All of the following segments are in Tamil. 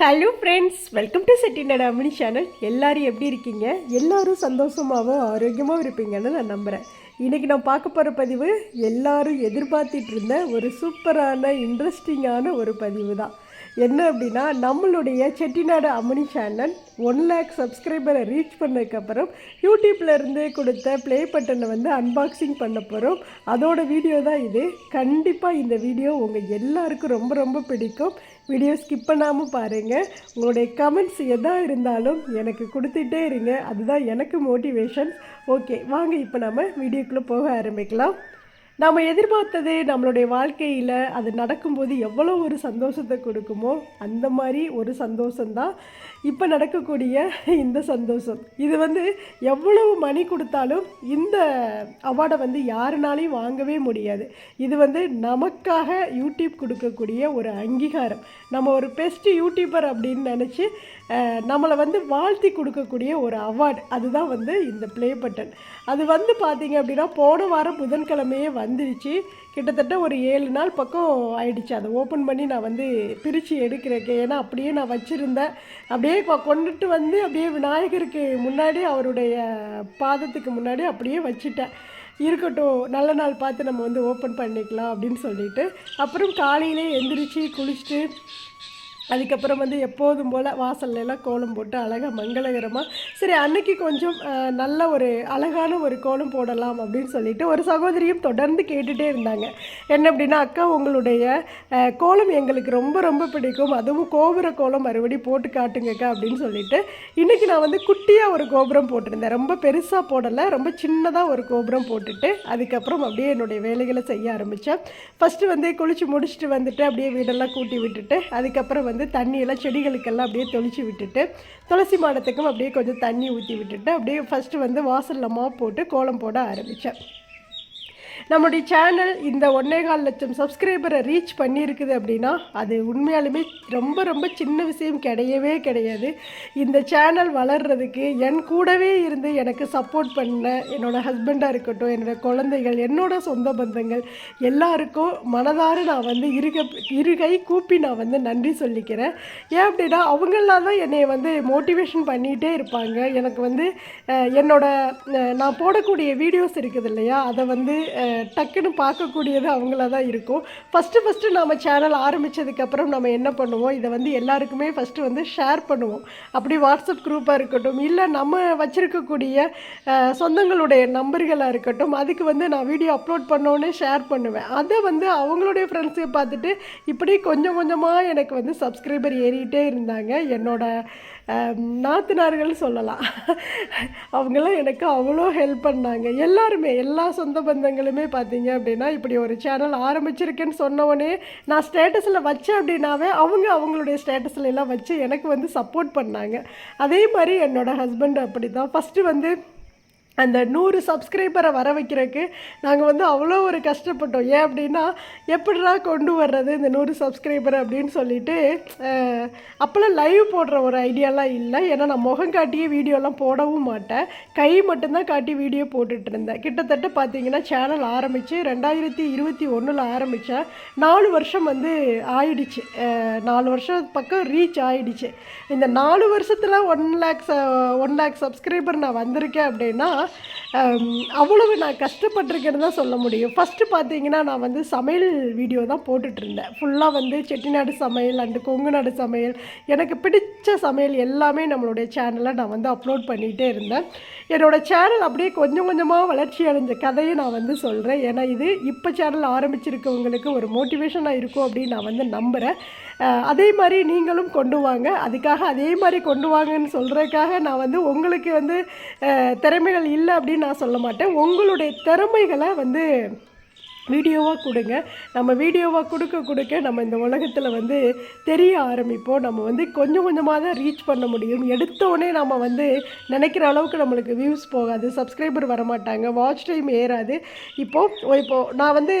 Hello friends welcome to Chettinad Ammani channel எல்லாரும் எப்படி இருக்கீங்க? எல்லாரும் சந்தோஷமாகவும் ஆரோக்கியமாகவும் இருப்பீங்கன்னு நான் நம்புகிறேன் இன்றைக்கி நான் பார்க்க போகிற பதிவு எல்லாரும் எதிர்பார்த்துட்டு இருந்த ஒரு சூப்பரான இன்ட்ரெஸ்டிங்கான ஒரு பதிவு தான். என்ன அப்படின்னா நம்மளுடைய செட்டிநாடு அம்மணி சேனல் ஒன் லேக் சப்ஸ்கிரைபரை ரீச் பண்ணதுக்கப்புறம் யூடியூப்பில் இருந்து கொடுத்த ப்ளே பட்டனை வந்து அன்பாக்சிங் பண்ண போகிறோம் அதோட வீடியோ தான் இது. கண்டிப்பாக இந்த வீடியோ உங்கள் எல்லாருக்கும் ரொம்ப ரொம்ப பிடிக்கும். வீடியோ ஸ்கிப் பண்ணாமல் பாருங்கள் உங்களுடைய கமெண்ட்ஸ் எதாக இருந்தாலும் எனக்கு கொடுத்துட்டே இருங்க. அதுதான் எனக்கு மோட்டிவேஷன் ஓகே வாங்க இப்போ நம்ம வீடியோக்குள்ளே போக ஆரம்பிக்கலாம். நம்ம எதிர்பார்த்தது நம்மளுடைய வாழ்க்கையில் அது நடக்கும்போது எவ்வளோ ஒரு சந்தோஷத்தை கொடுக்குமோ அந்த மாதிரி ஒரு சந்தோஷம்தான். இப்போ நடக்கக்கூடிய இந்த சந்தோஷம். இது வந்து எவ்வளவு மணி கொடுத்தாலும் இந்த அவார்டை வந்து யாருனாலையும் வாங்கவே முடியாது. இது வந்து நமக்காக யூடியூப் கொடுக்கக்கூடிய ஒரு அங்கீகாரம். நம்ம ஒரு பெஸ்ட் யூடியூபர் அப்படின்னு நினச்சி நம்மளை வந்து வாழ்த்தி கொடுக்கக்கூடிய ஒரு அவார்டு. அதுதான் வந்து இந்த ப்ளே பட்டன் அது வந்து பார்த்திங்க அப்படின்னா போன வாரம் புதன்கிழமையே வந்துருச்சு. கிட்டத்தட்ட ஒரு ஏழு நாள் பக்கம் ஆயிடுச்சு. அதை ஓப்பன் பண்ணி நான் வந்து பிரித்து எடுக்கிறேன் ஏன்னா அப்படியே நான் வச்சுருந்தேன். அப்படியே கொண்டுட்டு வந்து அப்படியே விநாயகருக்கு முன்னாடி அவருடைய பாதத்துக்கு முன்னாடி அப்படியே வச்சுட்டேன். இருக்கட்டும் நல்ல நாள் பார்த்து நம்ம வந்து ஓப்பன் பண்ணிக்கலாம் அப்படின்னு சொல்லிட்டு. அப்புறம் காலையிலே எந்திரிச்சு குளிச்சுட்டு அதுக்கப்புறம் வந்து எப்போதும் போல் வாசல்ல எல்லாம் கோலம் போட்டு அழகாக மங்களகரமாக சரி அன்னைக்கு கொஞ்சம் நல்ல ஒரு அழகான ஒரு கோலம் போடலாம் அப்படின்னு சொல்லிட்டு ஒரு சகோதரியும் தொடர்ந்து கேட்டுகிட்டே இருந்தாங்க. என்ன அப்படின்னா அக்கா உங்களுடைய கோலம் எங்களுக்கு ரொம்ப ரொம்ப பிடிக்கும். அதுவும் கோபுர கோலம் மறுபடி போட்டு காட்டுங்கக்கா அப்படின்னு சொல்லிட்டு இன்றைக்கி நான் வந்து குட்டியாக ஒரு கோபுரம் போட்டிருந்தேன். ரொம்ப பெருசாக போடலை ரொம்ப சின்னதாக ஒரு கோபுரம் போட்டுட்டு அதுக்கப்புறம் அப்படியே என்னுடைய வேலைகளை செய்ய ஆரம்பித்தேன் ஃபஸ்ட்டு வந்து குளித்து முடிச்சுட்டு வந்துட்டு அப்படியே வீடெல்லாம் கூட்டி விட்டுட்டு அதுக்கப்புறம் வந்து தண்ணியெல்லாம் செடிகளுக்கெல்லாம் அப்படியே தெளித்து விட்டுட்டு துளசி மாடத்துக்கும் அப்படியே கொஞ்சம் தண்ணி ஊற்றி விட்டுட்டு அப்படியே ஃபஸ்ட்டு வந்து வாசலில் மாப் போட்டு கோலம் போட ஆரம்பித்தேன் நம்முடைய சேனல் இந்த ஒன்றே கால் லட்சம் சப்ஸ்கிரைபரை ரீச் பண்ணியிருக்குது அப்படின்னா அது உண்மையாலுமே ரொம்ப ரொம்ப சின்ன விஷயம் கிடையவே கிடையாது. இந்த சேனல் வளர்றதுக்கு என் கூடவே இருந்து எனக்கு சப்போர்ட் பண்ண என்னோட ஹஸ்பண்டாக இருக்கட்டும் என்னோடய குழந்தைகள் என்னோட சொந்த பந்தங்கள் எல்லாருக்கும் மனதார நான் வந்து இருக இருகை கூப்பி நான் வந்து நன்றி சொல்லிக்கிறேன். ஏன் அப்படின்னா அவங்களாம் தான் என்னை வந்து மோட்டிவேஷன் பண்ணிகிட்டே இருப்பாங்க. எனக்கு வந்து என்னோட நான் போடக்கூடிய வீடியோஸ் இருக்குது இல்லையா அதை வந்து டக்குன்னு பார்க்கக்கூடியது அவங்கள தான் இருக்கும். ஃபஸ்ட்டு ஃபஸ்ட்டு நம்ம சேனல் ஆரம்பித்ததுக்கப்புறம் நம்ம என்ன பண்ணுவோம்? இதை வந்து எல்லாருக்குமே ஃபஸ்ட்டு வந்து ஷேர் பண்ணுவோம். அப்படி வாட்ஸ்அப் குரூப்பாக இருக்கட்டும் இல்லை நம்ம வச்சுருக்கக்கூடிய சொந்தங்களுடைய நம்பர்களாக இருக்கட்டும் அதுக்கு வந்து நான் வீடியோ அப்லோட் பண்ணோன்னே ஷேர் பண்ணுவேன். அதை வந்து அவங்களுடைய ஃப்ரெண்ட்ஸை பார்த்துட்டு இப்படி கொஞ்சம் கொஞ்சமாக எனக்கு வந்து சப்ஸ்கிரைபர் ஏறிட்டே இருந்தாங்க. என்னோட நாத்தினார்கள் சொல்லலாம். அவங்களாம் எனக்கு அவ்வளோ ஹெல்ப் பண்ணாங்க. எல்லாருமே எல்லா சொந்த பந்தங்களுமே பார்த்தீங்க அப்படின்னா இப்படி ஒரு சேனல் ஆரம்பிச்சிருக்கேன்னு சொன்னவொடனே நான் ஸ்டேட்டஸில் வச்சேன் அப்படின்னாவே அவங்க அவங்களுடைய ஸ்டேட்டஸ்ல எல்லாம் வச்சு எனக்கு வந்து சப்போர்ட் பண்ணாங்க. அதே மாதிரி என்னோட ஹஸ்பண்ட் அப்படி தான் ஃபஸ்ட்டு வந்து அந்த நூறு சப்ஸ்கிரைபரை வர வைக்கிறதுக்கு நாங்கள் வந்து அவ்வளோ ஒரு கஷ்டப்பட்டோம். ஏன் அப்படின்னா எப்படிடா கொண்டு வர்றது இந்த நூறு சப்ஸ்கிரைபர் அப்படின்னு சொல்லிட்டு அப்போல்லாம் லைவ் போடுற ஒரு ஐடியாலாம் இல்லை. ஏன்னா நான் முகம் காட்டியே வீடியோலாம் போடவும் மாட்டேன். கை மட்டும்தான் காட்டி வீடியோ போட்டுட்டு இருந்தேன் கிட்டத்தட்ட பார்த்தீங்கன்னா சேனல் ஆரம்பித்து ரெண்டாயிரத்தி இருபத்தி ஒன்றில் ஆரம்பித்தேன் நாலு வருஷம் வந்து ஆயிடுச்சு. நாலு வருஷம் பக்கம் ரீச் ஆயிடுச்சு. இந்த நாலு வருஷத்தில் one lakhs one lakh subscriber நான் வந்திருக்கேன் அப்படின்னா அவ்வளவு நான் கஷ்டப்பட்டிருக்கேன்னு தான் சொல்ல முடியும். ஃபஸ்ட்டு பார்த்தீங்கன்னா நான் வந்து சமையல் வீடியோ தான் போட்டுட்ருந்தேன் ஃபுல்லாக வந்து செட்டிநாடு சமையல் அண்டு கொங்கு நாடு சமையல். எனக்கு பிடிச்ச சமையல் எல்லாமே நம்மளுடைய சேனலில் நான் வந்து அப்லோட் பண்ணிகிட்டே இருந்தேன். என்னோடய சேனல் அப்படியே கொஞ்சம் கொஞ்சமாக வளர்ச்சி அடைஞ்ச கதையை நான் வந்து சொல்கிறேன் ஏன்னா இது இப்போ சேனல் ஆரம்பிச்சிருக்கவங்களுக்கு ஒரு மோட்டிவேஷனாக இருக்கும் அப்படின்னு நான் வந்து நம்புகிறேன் அதே மாதிரி நீங்களும் கொண்டு வாங்க. அதுக்காக அதே மாதிரி கொண்டு வாங்கன்னு சொல்கிறதுக்காக நான் வந்து உங்களுக்கு வந்து திறமைகள் இல்லை அப்படின்னு நான் சொல்ல மாட்டேன். உங்களுடைய திறமைகளை வந்து வீடியோவாக கொடுங்க. நம்ம வீடியோவாக கொடுக்க கொடுக்க நம்ம இந்த உலகத்தில் வந்து தெரிய ஆரம்பிப்போம். நம்ம வந்து கொஞ்சம் கொஞ்சமாக தான் ரீச் பண்ண முடியும். எடுத்தோடனே நம்ம வந்து நினைக்கிற அளவுக்கு நம்மளுக்கு வியூஸ் போகாது. சப்ஸ்கிரைபர் வரமாட்டாங்க. வாட்ச் டைம் ஏறாது. இப்போது இப்போது நான் வந்து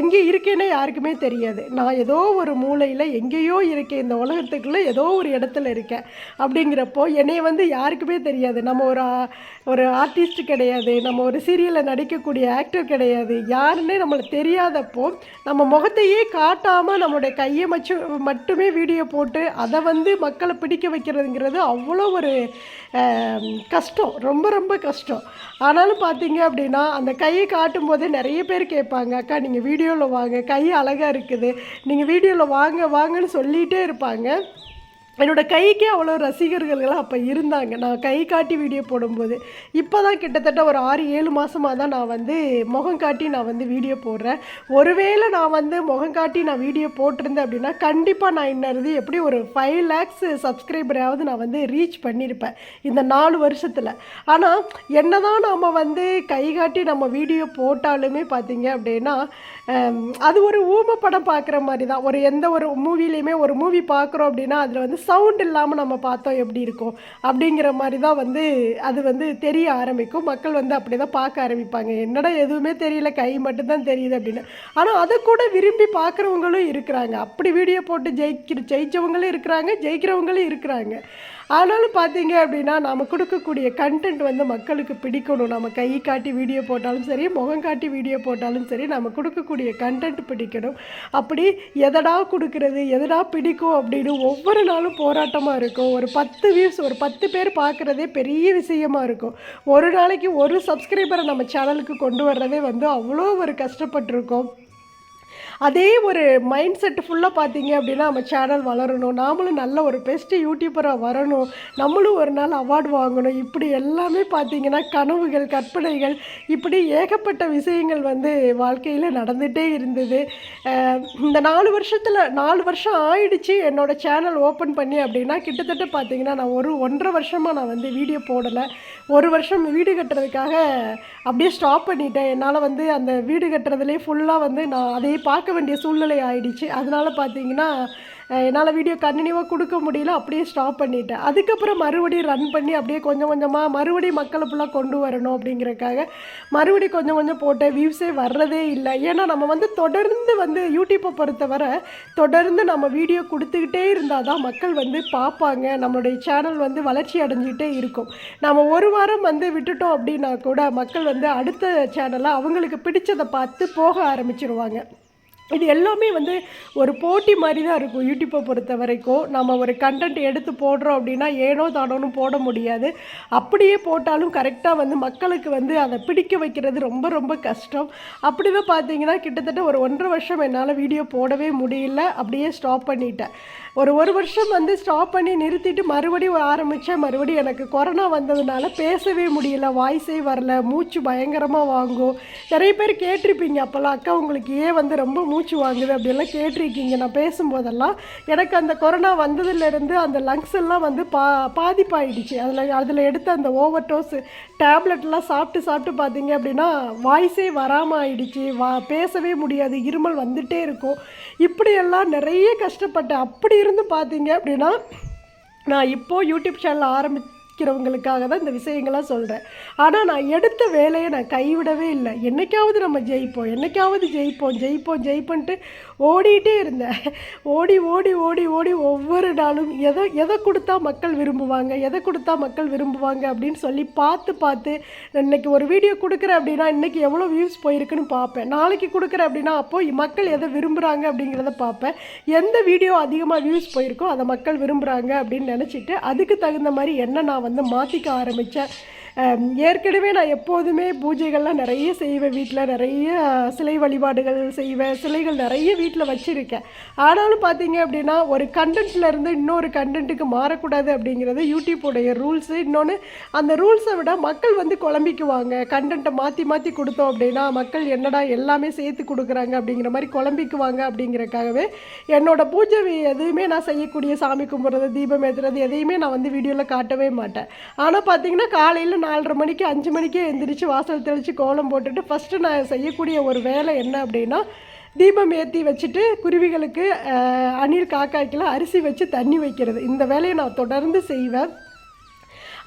எங்கே இருக்கேனே யாருக்குமே தெரியாது. நான் ஏதோ ஒரு மூலையில் எங்கேயோ இருக்கேன். இந்த உலகத்துக்குள்ளே ஏதோ ஒரு இடத்துல இருக்கேன். அப்படிங்கிறப்போ என்னை வந்து யாருக்குமே தெரியாது. நம்ம ஒரு ஒரு ஆர்டிஸ்ட் கிடையாது. நம்ம ஒரு சீரியலில் நடிக்கக்கூடிய ஆக்டர் கிடையாது. யாருன்னு நம்மளை தெரியாதப்போ நம்ம முகத்தையே காட்டாமல் நம்மளுடைய கையை மச்சு மட்டுமே வீடியோ போட்டு அதை வந்து மக்களை பிடிக்க வைக்கிறதுங்கிறது அவ்வளோ ஒரு கஷ்டம். ரொம்ப ரொம்ப கஷ்டம். ஆனாலும் பார்த்தீங்க அப்படின்னா அந்த கையை காட்டும் போதே நிறைய பேர் கேட்பாங்க அக்கா நீங்கள் வீடியோவில் வாங்க. கை அழகாக இருக்குது. நீங்கள் வீடியோவில் வாங்க வாங்கன்னு சொல்லிகிட்டே இருப்பாங்க. என்னோடய கைக்கே அவ்வளோ ரசிகர்கள்லாம் அப்போ இருந்தாங்க. நான் கை காட்டி வீடியோ போடும்போது. இப்போ தான் கிட்டத்தட்ட ஒரு ஆறு ஏழு மாதமாக தான் நான் வந்து முகம் காட்டி நான் வந்து வீடியோ போடுறேன். ஒருவேளை நான் வந்து முகம் காட்டி நான் வீடியோ போட்டிருந்தேன் அப்படின்னா கண்டிப்பாக நான் இன்னது எப்படி ஒரு ஃபைவ் லேக்ஸ் சப்ஸ்கிரைபராவது நான் வந்து ரீச் பண்ணியிருப்பேன் இந்த நாலு வருஷத்தில். ஆனால் என்னதான் நம்ம வந்து கை காட்டி நம்ம வீடியோ போட்டாலுமே பார்த்தீங்க அப்படின்னா அது ஒரு ஊம படம் பார்க்குற மாதிரி தான் ஒரு எந்த ஒரு மூவிலையுமே ஒரு மூவி பார்க்குறோம் அப்படின்னா அதில் வந்து சவுண்ட் இல்லாமல் நம்ம பார்த்தோம் எப்படி இருக்கும்? அப்படிங்கிற மாதிரி தான் வந்து அது வந்து தெரிய ஆரம்பிக்கும். மக்கள் வந்து அப்படி தான் பார்க்க ஆரம்பிப்பாங்க. என்னடா எதுவுமே தெரியல கை மட்டும்தான் தெரியுது அப்படின்னு. ஆனால் அதை கூட விரும்பி பார்க்குறவங்களும் இருக்கிறாங்க. அப்படி வீடியோ போட்டு ஜெயிக்கிற ஜெயிச்சவங்களும் இருக்கிறாங்க ஜெயிக்கிறவங்களும் இருக்கிறாங்க. ஆனாலும் பார்த்தீங்க அப்படின்னா நம்ம கொடுக்கக்கூடிய கண்டென்ட் வந்து மக்களுக்கு பிடிக்கணும். நம்ம கை காட்டி வீடியோ போட்டாலும் சரி முகம் காட்டி வீடியோ போட்டாலும் சரி நம்ம கொடுக்கக்கூடிய கண்டென்ட் பிடிக்கணும். அப்படி எதடா கொடுக்கறது எதடா பிடிக்கும் அப்படின்னு ஒவ்வொரு நாளும் போராட்டமாக இருக்கும். ஒரு பத்து வியூஸ் ஒரு பத்து பேர் பார்க்குறதே பெரிய விஷயமா இருக்கும். ஒரு நாளைக்கு ஒரு சப்ஸ்கிரைபரை நம்ம சேனலுக்கு கொண்டு வர்றதே வந்து அவ்வளோ ஒரு கஷ்டப்பட்டிருக்கோம். அதே ஒரு மைண்ட் செட் ஃபுல்லாக பார்த்தீங்க அப்படின்னா நம்ம சேனல் வளரணும். நாமளும் நல்ல ஒரு பெஸ்ட்டு யூடியூபராக வரணும். நம்மளும் ஒரு நாள் அவார்டு வாங்கணும். இப்படி எல்லாமே பார்த்தீங்கன்னா கனவுகள் கற்பனைகள் இப்படி ஏகப்பட்ட விஷயங்கள் வந்து வாழ்க்கையில் நடந்துகிட்டே இருந்தது. இந்த நாலு வருஷத்தில் நாலு வருஷம் ஆயிடுச்சு என்னோட சேனல் ஓப்பன் பண்ணி அப்படின்னா கிட்டத்தட்ட பார்த்தீங்கன்னா நான் ஒரு ஒன்றரை வருஷமாக நான் வந்து வீடியோ போடலை. ஒரு வருஷம் வீடு கட்டுறதுக்காக அப்படியே ஸ்டாப் பண்ணிட்டேன். என்னால் வந்து அந்த வீடு கட்டுறதுலேயே ஃபுல்லாக வந்து நான் அதையே பார்க்க வேண்டிய சூழ்நிலை ஆயிடுச்சு. அதனால் பார்த்தீங்கன்னா என்னால் வீடியோ கண்டினியூவாக கொடுக்க முடியல. அப்படியே ஸ்டாப் பண்ணிட்டேன். அதுக்கப்புறம் மறுபடியும் ரன் பண்ணி அப்படியே கொஞ்சம் கொஞ்சமாக மறுபடியும் மக்களை ஃபுல்லாக கொண்டு வரணும் அப்படிங்கிறக்காக மறுபடியும் கொஞ்சம் கொஞ்சம் போட்டேன் வியூஸே வர்றதே இல்லை. ஏன்னா நம்ம வந்து தொடர்ந்து வந்து யூடியூப்பை பொறுத்தவரை தொடர்ந்து நம்ம வீடியோ கொடுத்துக்கிட்டே இருந்தால் தான் மக்கள் வந்து பார்ப்பாங்க. நம்மளுடைய சேனல் வந்து வளர்ச்சி அடைஞ்சிக்கிட்டே இருக்கும். நம்ம ஒரு வாரம் வந்து விட்டுட்டோம் அப்படின்னா கூட மக்கள் வந்து அடுத்த சேனலை அவங்களுக்கு பிடிச்சதை பார்த்து போக ஆரம்பிச்சிருவாங்க. இது எல்லாமே வந்து ஒரு போட்டி மாதிரி தான் இருக்கும் யூடியூப்பை பொறுத்த வரைக்கும். நம்ம ஒரு கண்டென்ட் எடுத்து போடுறோம் அப்படின்னா ஏனோ தானோன்னு போட முடியாது. அப்படியே போட்டாலும் கரெக்டாக வந்து மக்களுக்கு வந்து அதை பிடிக்க வைக்கிறது ரொம்ப ரொம்ப கஷ்டம். அப்படி தான் பார்த்தீங்கன்னா கிட்டத்தட்ட ஒரு ஒன்றரை வருஷம் என்னால் வீடியோ போடவே முடியல. அப்படியே ஸ்டாப் பண்ணிட்டேன். ஒரு ஒரு வருஷம் வந்து ஸ்டாப் பண்ணி நிறுத்திட்டு மறுபடியும் ஆரம்பித்தேன் மறுபடியும் எனக்கு கொரோனா வந்ததுனால பேசவே முடியல வாய்ஸே வரல மூச்சு பயங்கரமாக வாங்கும். நிறைய பேர் கேட்டிருப்பீங்க அப்போல்லாம் அக்கா உங்களுக்கு ஏன் வந்து ரொம்ப மூச்சு வாங்குது அப்படிலாம் கேட்டிருக்கீங்க. நான் பேசும்போதெல்லாம் எனக்கு அந்த கொரோனா வந்ததுலேருந்து அந்த லங்ஸ் எல்லாம் வந்து பா பாதிப்பாயிடுச்சு. அதில் அதில் எடுத்த அந்த ஓவர் டோஸ் டேப்லெட்லாம் சாப்பிட்டு சாப்பிட்டு பார்த்தீங்க அப்படின்னா வாய்ஸே வராமல் ஆயிடுச்சு. வா பேசவே முடியாது இருமல் வந்துகிட்டே இருக்கும். இப்படியெல்லாம் நிறைய கஷ்டப்பட்டேன். அப்படி இருந்து பார்த்தீங்க அப்படின்னா நான் இப்போது யூடியூப் சேனல் ஆரம்பிக்கிறவங்களுக்காக தான் இந்த விஷயங்கள்லாம் சொல்கிறேன் ஆனால் நான் எடுத்த வேலையை நான் கைவிடவே இல்லை. என்னைக்காவது நம்ம ஜெயிப்போம் என்னைக்காவது ஜெயிப்போம் ஜெயிப்போம் ஜெயிப்போன்ட்டு ஓடிட்டே இருந்தேன். ஓடி ஓடி ஓடி ஓடி ஒவ்வொரு நாளும் எதை எதை கொடுத்தா மக்கள் விரும்புவாங்க எதை கொடுத்தா மக்கள் விரும்புவாங்க அப்படின்னு சொல்லி பார்த்து பார்த்து இன்னைக்கு ஒரு வீடியோ கொடுக்குறேன் அப்படின்னா இன்னைக்கு எவ்வளோ வியூஸ் போயிருக்குன்னு பார்ப்பேன். நாளைக்கு கொடுக்குறேன் அப்படின்னா அப்போது மக்கள் எதை விரும்புகிறாங்க அப்படிங்கிறத பார்ப்பேன். எந்த வீடியோ அதிகமாக வியூஸ் போயிருக்கோ அதை மக்கள் விரும்புகிறாங்க அப்படின்னு நினச்சிட்டு அதுக்கு தகுந்த மாதிரி என்ன நான் வந்து மாற்றிக்க ஆரம்பித்தேன் ஏற்கனவே நான் எப்போதுமே பூஜைகள்லாம் நிறைய செய்வேன் வீட்டில் நிறைய சிலை வழிபாடுகள் செய்வேன் சிலைகள் நிறைய வீட்டில் வச்சுருக்கேன். ஆனாலும் பார்த்தீங்க அப்படின்னா ஒரு கண்டென்ட்லேருந்து இன்னொரு கண்டென்ட்டுக்கு மாறக்கூடாது அப்படிங்கிறது யூடியூப்போடைய ரூல்ஸு இன்னொன்று அந்த ரூல்ஸை விட மக்கள் வந்து குழம்பிக்குவாங்க. கண்டென்ட்டை மாற்றி மாற்றி கொடுத்தோம் அப்படின்னா மக்கள் என்னடா எல்லாமே சேர்த்து கொடுக்குறாங்க அப்படிங்கிற மாதிரி குழம்பிக்குவாங்க அப்படிங்கிறக்காகவே என்னோட பூஜை எதுவுமே நான் செய்யக்கூடிய சாமி கும்பிட்றது தீபம் ஏற்றுறது எதையுமே நான் வந்து வீடியோவில் காட்டவே மாட்டேன். ஆனால் பார்த்தீங்கன்னா காலையில் நான் நாலரை மணிக்கு அஞ்சு மணிக்கே எழுந்திரிச்சு வாசல் தெளித்து கோலம் போட்டுட்டு ஃபஸ்ட்டு நான் செய்யக்கூடிய ஒரு வேலை என்ன அப்படின்னா தீபம் ஏற்றி வச்சுட்டு குருவிகளுக்கு அணில் காக்காய்க்கெல்லாம் அரிசி வச்சு தண்ணி வைக்கிறது. இந்த வேலையை நான் தொடர்ந்து செய்வேன்.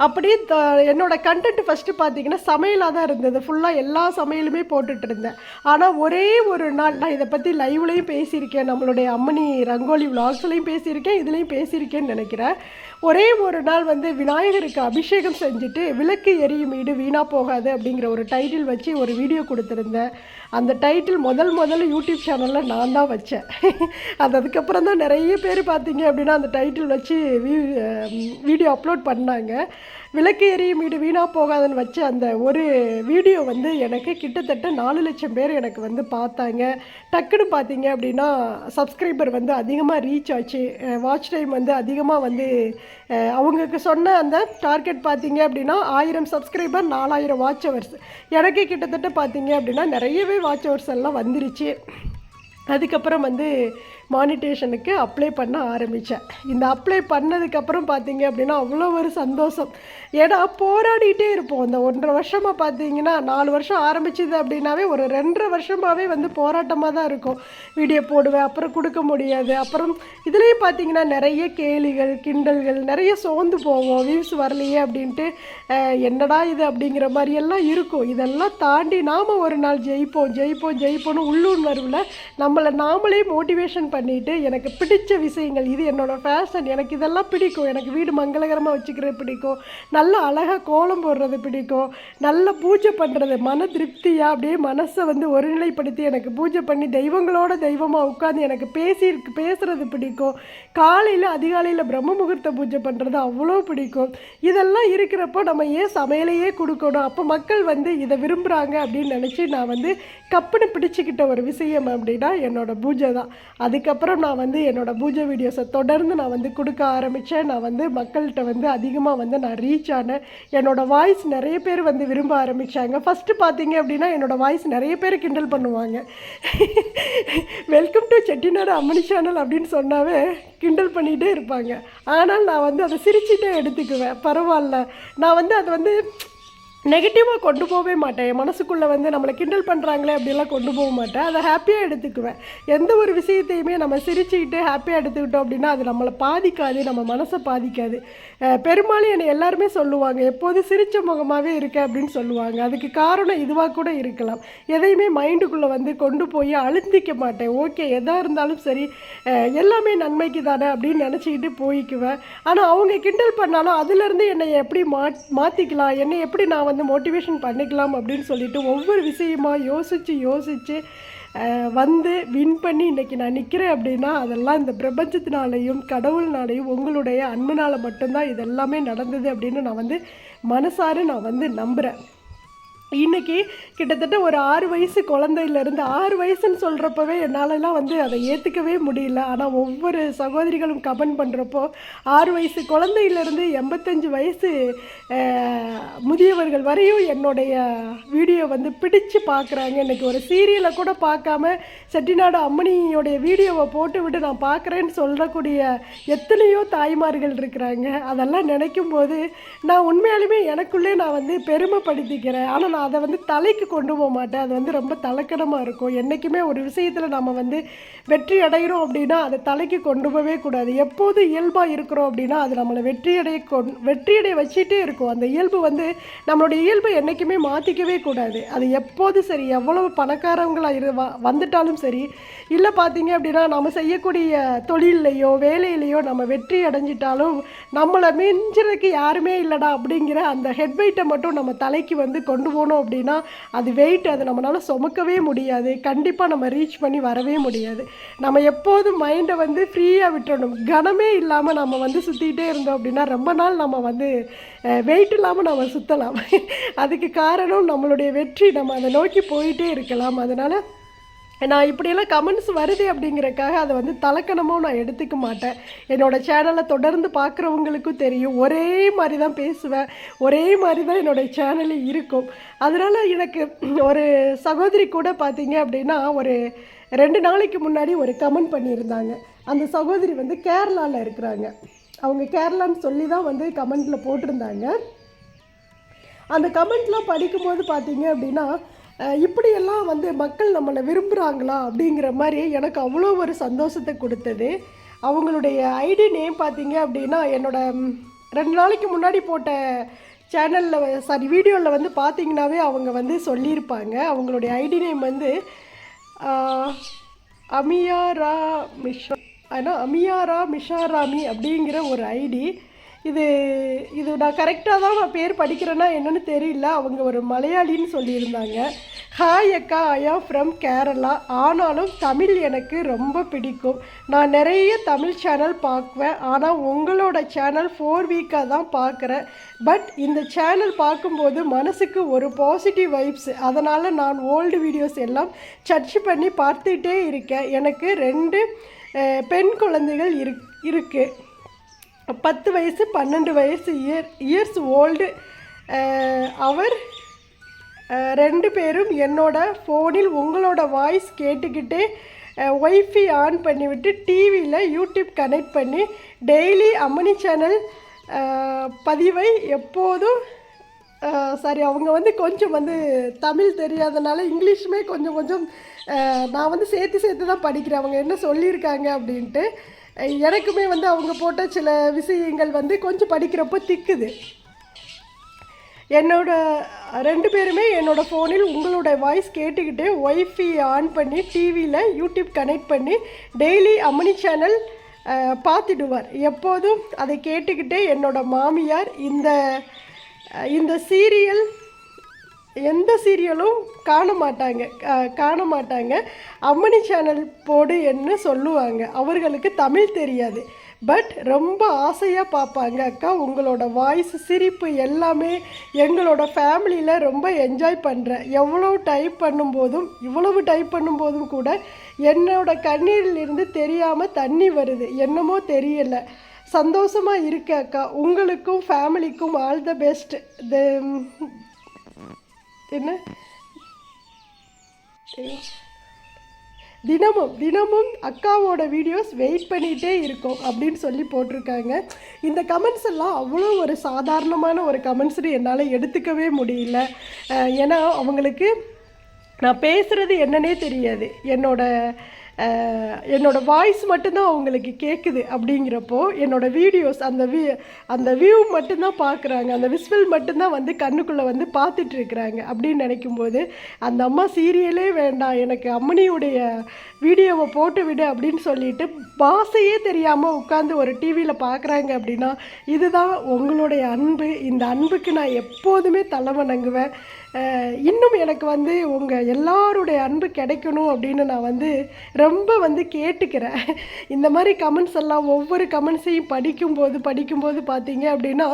அப்படியே த என்னோட கண்டென்ட் ஃபஸ்ட்டு பார்த்தீங்கன்னா சமையலாக தான் இருந்தது. ஃபுல்லாக எல்லா சமையலுமே போட்டுட்டு இருந்தேன். ஆனால் ஒரே ஒரு நாள் நான் இதை பற்றி லைவ்லையும் பேசியிருக்கேன். நம்மளுடைய அம்மனி ரங்கோலி விலாக்ஸ்லையும் பேசியிருக்கேன். இதுலேயும் பேசியிருக்கேன்னு நினைக்கிறேன். ஒரே ஒரு நாள் வந்து விநாயகருக்கு அபிஷேகம் செஞ்சுட்டு விளக்கு எரியும் வீடு வீணாக போகாது அப்படிங்கிற ஒரு டைட்டில் வச்சு ஒரு வீடியோ கொடுத்துருந்தேன். அந்த டைட்டில் முதல் முதல்ல யூடியூப் சேனலில் நான் தான் வச்சேன். அது அதுக்கப்புறம் தான் நிறைய பேர் பார்த்தீங்க அப்படின்னா அந்த டைட்டில் வச்சு வீடியோ அப்லோட் பண்ணாங்க. விளக்கு எரியும் வீடு வீணாக போகாதுன்னு வச்ச அந்த ஒரு வீடியோ வந்து எனக்கு கிட்டத்தட்ட நாலு லட்சம் பேர் எனக்கு வந்து பார்த்தாங்க. டக்குன்னு பார்த்தீங்க அப்படின்னா சப்ஸ்கிரைபர் வந்து அதிகமாக ரீச் ஆச்சு. வாட்ச் டைம் வந்து அதிகமாக வந்து அவங்களுக்கு சொன்ன அந்த டார்கெட் பார்த்தீங்க அப்படின்னா ஆயிரம் சப்ஸ்கிரைபர் நாலாயிரம் வாட்ச் ஹவர்ஸ் எனக்கு கிட்டத்தட்ட பார்த்தீங்க அப்படின்னா நிறையவே வாட்ச் ஹவர்ஸ் எல்லாம் வந்துருச்சு. அதுக்கப்புறம் வந்து மானிட்டேஷனுக்கு அப்ளை பண்ண ஆரம்பித்தேன் இந்த அப்ளை பண்ணதுக்கப்புறம் பார்த்தீங்க அப்படின்னா அவ்வளோ ஒரு சந்தோஷம். ஏன்னா போராடிட்டே இருப்போம். இந்த ஒன்றரை வருஷமாக பார்த்தீங்கன்னா நாலு வருஷம் ஆரம்பிச்சது அப்படின்னாவே ஒரு ரெண்டரை வருஷமாகவே வந்து போராட்டமாக தான் இருக்கும். வீடியோ போடுவேன் அப்புறம் கொடுக்க முடியாது. அப்புறம் இதுலேயும் பார்த்தீங்கன்னா நிறைய கேலிகள் கிண்டல்கள் நிறைய சோர்ந்து போவோம். வியூஸ் வரலையே அப்படின்ட்டு என்னடா இது அப்படிங்கிற மாதிரியெல்லாம் இருக்கும். இதெல்லாம் தாண்டி நாம் ஒரு நாள் ஜெயிப்போம் ஜெயிப்போம் ஜெயிப்போம்னு உள்ளுணர்வில் நம்மளை நாமளே மோட்டிவேஷன் பண்ணி பண்ணிவிட்டு எனக்கு பிடிச்ச விஷயங்கள் இது என்னோட ஃபேஷன் எனக்கு இதெல்லாம் பிடிக்கும். எனக்கு வீடு மங்களகரமாக வச்சுக்கிறது பிடிக்கும். நல்ல அழகாக கோலம் போடுறது பிடிக்கும். நல்ல பூஜை பண்ணுறது மன திருப்தியாக அப்படியே மனசை வந்து ஒருநிலைப்படுத்தி எனக்கு பூஜை பண்ணி தெய்வங்களோட தெய்வமாக உட்காந்து எனக்கு பேசி பேசுகிறது பிடிக்கும். காலையில் அதிகாலையில் பிரம்ம முகூர்த்த பூஜை பண்ணுறது அவ்வளோ பிடிக்கும். இதெல்லாம் இருக்கிறப்போ நம்ம ஏன் சமையலையே கொடுக்கணும்? அப்போ மக்கள் வந்து இதை விரும்புகிறாங்க அப்படின்னு நினச்சி நான் வந்து கப்புன்னு பிடிச்சிக்கிட்ட ஒரு விஷயம் அப்படின்னா என்னோட பூஜை தான். அதுக்கப்புறம் நான் வந்து என்னோடய பூஜை வீடியோஸை தொடர்ந்து நான் வந்து கொடுக்க ஆரம்பித்தேன் நான் வந்து மக்கள்கிட்ட வந்து அதிகமாக வந்து நான் ரீச் ஆனேன். என்னோட வாய்ஸ் நிறைய பேர் வந்து விரும்ப ஆரம்பித்தாங்க ஃபஸ்ட்டு பார்த்தீங்க அப்படின்னா என்னோடய வாய்ஸ் நிறைய பேர் கிண்டல் பண்ணுவாங்க. Welcome to Chettinad Ammani channel அப்படின்னு சொன்னாவே கிண்டல் பண்ணிகிட்டே இருப்பாங்க. ஆனால் நான் வந்து அதை சிரிச்சிட்டே எடுத்துக்குவேன். பரவாயில்ல. நான் வந்து அதை வந்து நெகட்டிவாக கொண்டு போகவே மாட்டேன். என் மனசுக்குள்ளே வந்து நம்மளை கிண்டல் பண்ணுறாங்களே அப்படிலாம் கொண்டு போக மாட்டேன். அதை ஹாப்பியாக எடுத்துக்குவேன். எந்த ஒரு விஷயத்தையுமே நம்ம சிரிச்சுக்கிட்டு ஹாப்பியாக எடுத்துக்கிட்டோம் அப்படின்னா அது நம்மளை பாதிக்காது நம்ம மனசை பாதிக்காது. பெரும்பாலும் என்னை எல்லாருமே சொல்லுவாங்க எப்போதும் சிரித்த முகமாகவே இருக்க? அப்படின்னு சொல்லுவாங்க. அதுக்கு காரணம் இதுவாக கூட இருக்கலாம். எதையுமே மைண்டுக்குள்ளே வந்து கொண்டு போய் அழுந்திக்க மாட்டேன். ஓகே எதாக இருந்தாலும் சரி எல்லாமே நன்மைக்கு தானே அப்படின்னு நினச்சிக்கிட்டு போய்க்குவேன். ஆனால் அவங்க கிண்டல் பண்ணாலும் அதுலேருந்து என்னை எப்படி மா மாற்றிக்கலாம் என்னை எப்படி நான் வந்து மோட்டிவேஷன் பண்ணிக்கலாம் அப்படின்னு சொல்லிட்டு ஒவ்வொரு விஷயமா யோசித்து யோசித்து வந்து வின் பண்ணி இன்றைக்கி நான் நிற்கிறேன் அப்படின்னா அதெல்லாம் இந்த பிரபஞ்சத்தினாலையும் கடவுள்னாலையும் உங்களுடைய அன்பனால் மட்டும்தான் இதெல்லாமே நடந்தது அப்படின்னு நான் வந்து மனசார நான் வந்து நம்புகிறேன் இன்னைக்கு கிட்டத்தட்ட ஒரு ஆறு வயசு குழந்தையிலேருந்து ஆறு வயசுன்னு சொல்கிறப்பவே என்னாலலாம் வந்து அதை ஏற்றுக்கவே முடியல. ஆனால் ஒவ்வொரு சகோதரிகளும் கமெண்ட் பண்ணுறப்போ ஆறு வயசு குழந்தையிலேருந்து எண்பத்தஞ்சு வயசு முதியவர்கள் வரையும் என்னுடைய வீடியோ வந்து பிடிச்சு பார்க்குறாங்க இன்றைக்கி ஒரு சீரியலை கூட பார்க்காம செட்டிநாடு அம்மனியோடைய வீடியோவை போட்டு விட்டு நான் பார்க்குறேன்னு சொல்லக்கூடிய எத்தனையோ தாய்மார்கள் இருக்கிறாங்க. அதெல்லாம் நினைக்கும் போது நான் உண்மையாலுமே எனக்குள்ளே நான் வந்து பெருமைப்படுத்திக்கிறேன். ஆனால் நான் அதை வந்து தலைக்கு கொண்டு போக மாட்டேன். அது வந்து ரொம்ப தலைக்கணமாக இருக்கும். என்றைக்குமே ஒரு விஷயத்தில் நம்ம வந்து வெற்றி அடைகிறோம் அப்படின்னா அதை தலைக்கு கொண்டு போகவே கூடாது. எப்போது இயல்பாக இருக்கிறோம் அப்படின்னா அது நம்மளை வெற்றியடைய கொண் வெற்றியடைய வச்சுட்டே இருக்கும். அந்த இயல்பு வந்து நம்மளுடைய இயல்பை என்றைக்குமே மாற்றிக்கவே கூடாது. அது எப்போது சரி எவ்வளவு பணக்காரவங்களாக இரு வந்துட்டாலும் சரி இல்லை பார்த்தீங்க அப்படின்னா நம்ம செய்யக்கூடிய தொழிலையோ வேலையிலையோ நம்ம வெற்றி அடைஞ்சிட்டாலும் நம்மளை மிஞ்சுறதுக்கு யாருமே இல்லைடா அப்படிங்கிற அந்த ஹெட்வெயிட்டை மட்டும் நம்ம தலைக்கு வந்து கொண்டு போனோம் அப்படின்னா அது வெயிட் அதை நம்மளால் சுமக்கவே முடியாது. கண்டிப்பாக நம்ம ரீச் பண்ணி வரவே முடியாது. நம்ம எப்போதும் மைண்டை வந்து ஃப்ரீயாக விட்டுறணும். கனமே இல்லாமல் நம்ம வந்து சுற்றிக்கிட்டே இருந்தோம் அப்படின்னா ரொம்ப நாள் நம்ம வந்து வெயிட் இல்லாமல் நம்ம சுற்றலாம் அதுக்கு காரணம் நம்மளுடைய வெற்றி. நம்ம அதை நோக்கி போயிட்டே இருக்கலாம். அதனால் நான் இப்படியெல்லாம் கமெண்ட்ஸ் வருது அப்படிங்கிறக்காக அதை வந்து தலக்கணமும் நான் எடுத்துக்க மாட்டேன். என்னோட சேனலை தொடர்ந்து பார்க்குறவங்களுக்கும் தெரியும். ஒரே மாதிரி தான் பேசுவேன். ஒரே மாதிரி தான் என்னோட சேனல் இருக்கும். அதனால் எனக்கு ஒரு சகோதரி கூட பார்த்தீங்க அப்படின்னா ஒரு ரெண்டு நாளைக்கு முன்னாடி ஒரு கமெண்ட் பண்ணியிருந்தாங்க. அந்த சகோதரி வந்து கேரளாவில் இருக்கிறாங்க. அவங்க கேரளான்னு சொல்லி தான் வந்து கமெண்ட்டில் போட்டிருந்தாங்க. அந்த கமெண்ட்லாம் படிக்கும்போது பார்த்தீங்க அப்படின்னா இப்படியெல்லாம் வந்து மக்கள் நம்மளை விரும்புகிறாங்களா அப்படிங்கிற மாதிரி எனக்கு அவ்வளோ ஒரு சந்தோஷத்தை கொடுத்தது. அவங்களுடைய ஐடி நேம் பார்த்தீங்க அப்படின்னா என்னோடய ரெண்டு நாளைக்கு முன்னாடி போட்ட சேனலில் சாரி வீடியோவில் வந்து பார்த்தீங்கன்னாவே அவங்க வந்து சொல்லியிருப்பாங்க. அவங்களுடைய ஐடி நேம் வந்து அமியாரா மிஷா ஆனால் அமியாரா மிஷாராமி அப்படிங்கிற ஒரு ஐடி. இது இது நான் கரெக்டாக தான் நான் பேர் படிக்கிறேன்னா என்னென்னு தெரியல. அவங்க ஒரு மலையாளின்னு சொல்லியிருந்தாங்க. ஹாய் அக்கா ஐயா ஃப்ரம் கேரளா ஆனாலும் தமிழ் எனக்கு ரொம்ப பிடிக்கும். நான் நிறைய தமிழ் சேனல் பார்க்குவேன். ஆனால் உங்களோட சேனல் ஃபோர் வீக்காக தான் பார்க்குறேன். பட் இந்த சேனல் பார்க்கும்போது மனசுக்கு ஒரு பாசிட்டிவ் வைப்ஸ் அதனால் நான் ஓல்டு வீடியோஸ் எல்லாம் சர்ச் பண்ணி பார்த்துட்டே இருக்கேன். எனக்கு ரெண்டு பெண் குழந்தைகள் இரு இருக்குது பத்து வயசு பன்னெண்டு வயசு இயர் இயர்ஸ் ஓல்டு அவர் ரெண்டு பேரும் என்னோட ஃபோனில் உங்களோட வாய்ஸ் கேட்டுக்கிட்டே ஒய்ஃபை ஆன் பண்ணிவிட்டு டிவியில் யூடியூப் கனெக்ட் பண்ணி டெய்லி அம்மனி சேனல் பதிவை எப்போதும் சாரி அவங்க வந்து கொஞ்சம் வந்து தமிழ் தெரியாதனால இங்கிலீஷுமே கொஞ்சம் கொஞ்சம் நான் வந்து சேர்த்து சேர்த்து தான் படிக்கிறேன். அவங்க என்ன சொல்லியிருக்காங்க அப்படின்ட்டு எனக்குமே வந்து அவங்க போட்ட சில விஷயங்கள் வந்து கொஞ்சம் படிக்கிறப்போ திக்குது. என்னோட ரெண்டு பேருமே என்னோட ஃபோனில் உங்களோட வாய்ஸ் கேட்டுக்கிட்டே ஒய்ஃபை ஆன் பண்ணி டிவியில் யூடியூப் கனெக்ட் பண்ணி டெய்லி அம்மனி சேனல் பார்த்துடுவார். எப்போதும் அதை கேட்டுக்கிட்டே என்னோட மாமியார் இந்த இந்த சீரியல் எந்த சீரியலும் காண மாட்டாங்க. காண மாட்டாங்க. அம்மணி சேனல் போடு என்று சொல்லுவாங்க. அவர்களுக்கு தமிழ் தெரியாது. பட் ரொம்ப ஆசையாக பார்ப்பாங்க அக்கா. உங்களோட வாய்ஸ் சிரிப்பு எல்லாமே எங்களோட ஃபேமிலியில் ரொம்ப என்ஜாய் பண்ணுறேன் எவ்வளோ டைப் பண்ணும்போதும் இவ்வளவு டைப் பண்ணும்போதும் கூட என்னோட கண்ணீரில் இருந்து தெரியாமல் தண்ணி வருது. என்னமோ தெரியலை. சந்தோஷமாக இருக்க அக்கா. உங்களுக்கும் ஃபேமிலிக்கும் ஆல் த பெஸ்ட் என்ன? தினமும் தினமும் அக்காவோட வீடியோஸ் வெயிட் பண்ணிகிட்டே இருக்கோம் அப்படின்னு சொல்லி போட்டிருக்காங்க. இந்த கமெண்ட்ஸ் எல்லாம் அவ்வளோ ஒரு சாதாரணமான ஒரு கமெண்ட்ஸ்னு என்னால் எடுத்துக்கவே முடியல. ஏன்னா அவங்களுக்கு நான் பேசுகிறது என்னன்னே தெரியாது. என்னோட என்னோடய வாய்ஸ் மட்டும்தான் அவங்களுக்கு கேட்குது அப்படிங்கிறப்போ என்னோட வீடியோஸ் அந்த வியூ அந்த வியூ மட்டும்தான் பார்க்குறாங்க. அந்த விஸ்வல் மட்டும்தான் வந்து கண்ணுக்குள்ளே வந்து பார்த்துட்ருக்குறாங்க அப்படின்னு நினைக்கும்போது அந்த அம்மா சீரியலே வேண்டாம் எனக்கு அம்மனியுடைய வீடியோவை போட்டு விடு அப்படின்னு சொல்லிட்டு பாசையே தெரியாமல் உட்காந்து ஒரு டிவியில் பார்க்குறாங்க அப்படின்னா இதுதான் உங்களுடைய அன்பு. இந்த அன்புக்கு நான் எப்போதுமே தலை வணங்குவேன் இன்னும் எனக்கு வந்து உங்கள் எல்லாருடைய அன்பு கிடைக்கணும் அப்படின்னு நான் வந்து ரொம்ப வந்து கேட்டுக்கிறேன். இந்த மாதிரி கமெண்ட்ஸ் எல்லாம் ஒவ்வொரு கமெண்ட்ஸையும் படிக்கும்போது படிக்கும்போது பார்த்தீங்க அப்படின்னா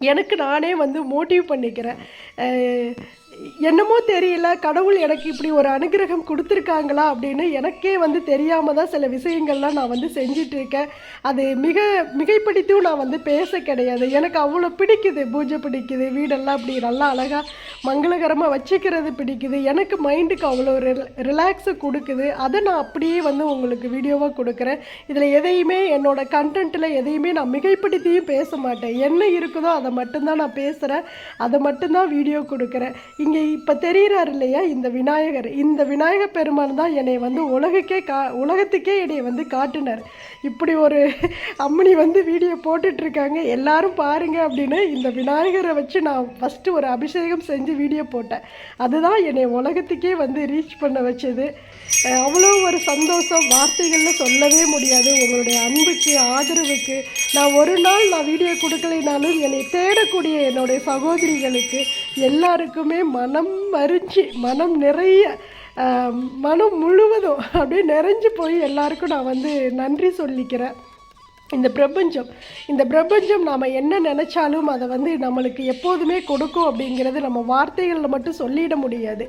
எனக்கு நானே வந்து மோட்டிவ் பண்ணிக்கிறேன். என்னமோ தெரியல கடவுள் எனக்கு இப்படி ஒரு அனுகிரகம் கொடுத்துருக்காங்களா அப்படின்னு எனக்கே வந்து தெரியாமல் தான் சில விஷயங்கள்லாம் நான் வந்து செஞ்சிட்ருக்கேன் அது மிக மிகைப்படுத்தியும் நான் வந்து பேச கிடையாது. எனக்கு அவ்வளோ பிடிக்குது பூஜை பிடிக்குது வீடெல்லாம் அப்படி நல்லா அழகாக மங்களகரமாக வச்சுக்கிறது பிடிக்குது. எனக்கு மைண்டுக்கு அவ்வளோ ரிலாக்ஸை கொடுக்குது. அதை நான் அப்படியே வந்து உங்களுக்கு வீடியோவாக கொடுக்குறேன். இதில் எதையுமே என்னோடய கண்டென்ட்டில் எதையுமே நான் மிகைப்படுத்தியும் பேச மாட்டேன். என்ன இருக்குதோ அதை மட்டும்தான் நான் பேசுகிறேன் அதை மட்டும்தான் வீடியோ கொடுக்குறேன். இங்கே இப்போ தெரிகிறார் இல்லையா? இந்த விநாயகர். இந்த விநாயகர் பெருமான் தான் என்னை வந்து உலகுக்கே கா உலகத்துக்கே என்னை வந்து காட்டினார். இப்படி ஒரு அம்மனி வந்து வீடியோ போட்டுட்ருக்காங்க. எல்லாரும் பாருங்க அப்படின்னு இந்த விநாயகரை வச்சு நான் ஃபஸ்ட்டு ஒரு அபிஷேகம் செஞ்சு வீடியோ போட்டேன். அதுதான் என்னை உலகத்துக்கே வந்து ரீச் பண்ண வச்சது. அவ்வளோ ஒரு சந்தோஷம். வார்த்தைகளில் சொல்லவே முடியாது. உங்களுடைய அன்புக்கு ஆதரவுக்கு. நான் ஒரு நாள் நான் வீடியோ கொடுக்கலைனாலும் என்னை தேடக்கூடிய என்னுடைய சகோதரிகளுக்கு எல்லாருக்குமே மனம் மறிஞ்சு மனம் நிறைய மனம் முழுவதும் அப்படியே நிறைஞ்சு போய் எல்லாருக்கும் நான் வந்து நன்றி சொல்லிக்கிறேன். இந்த பிரபஞ்சம். இந்த பிரபஞ்சம் நாம் என்ன நினச்சாலும் அதை வந்து நம்மளுக்கு எப்போதுமே கொடுக்கும் அப்படிங்கிறது நம்ம வார்த்தைகளில் மட்டும் சொல்லிட முடியாது.